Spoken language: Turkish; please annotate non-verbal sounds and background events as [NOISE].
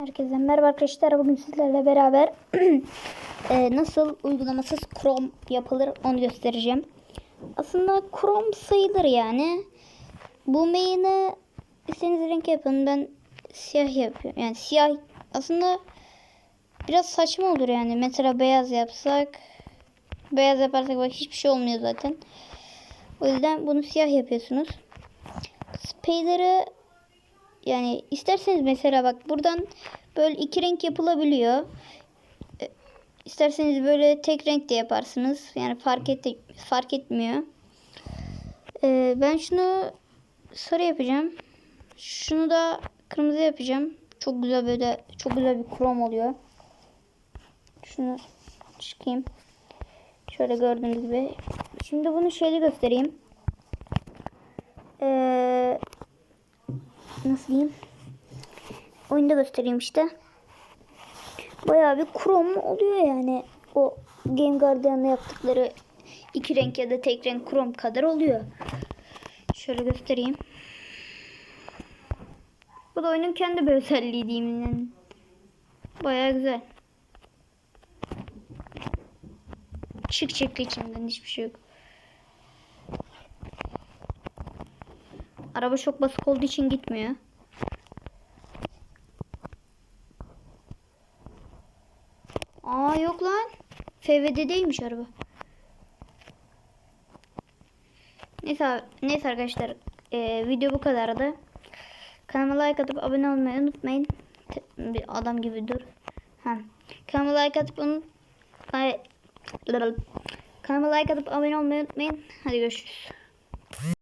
Herkese merhaba arkadaşlar. Bugün sizlerle beraber [CLEARS THROAT] e, nasıl uygulamasız Chrome yapılır onu göstereceğim. Aslında Chrome sayılır yani. Bu main'i istediğiniz renk yapın. Ben siyah yapıyorum. Yani siyah aslında biraz saçma olur yani. Mesela beyaz yapsak beyaz yaparsak bak hiçbir şey olmuyor zaten. O yüzden bunu siyah yapıyorsunuz. Spader'ı yani isterseniz mesela bak buradan böyle iki renk yapılabiliyor. E, İsterseniz böyle tek renk de yaparsınız. Yani fark et fark etmiyor. E, ben şunu sarı yapacağım. Şunu da kırmızı yapacağım. Çok güzel böyle çok güzel bir krom oluyor. Şunu çıkayım. Şöyle gördüğünüz gibi. Şimdi bunu şöyle göstereyim. Eee nasıl diyeyim? Oyunda göstereyim işte. Bayağı bir krom oluyor yani. O Game Guardian'da yaptıkları iki renk ya da tek renk krom kadar oluyor. Şöyle göstereyim. Bu da oyunun kendi bir özelliği diyeyim yani. Bayağı güzel. Çık çık içinden hiçbir şey yok. Araba çok basık olduğu için gitmiyor. Aa yok lan. FVD'deymiş araba. Neyse, neyse arkadaşlar. Ee, video bu kadardı. Kanalıma like atıp abone olmayı unutmayın. Bir adam gibi dur. Ha. Kanalıma like atıp unut... Kanalıma like atıp abone olmayı unutmayın. Hadi görüşürüz.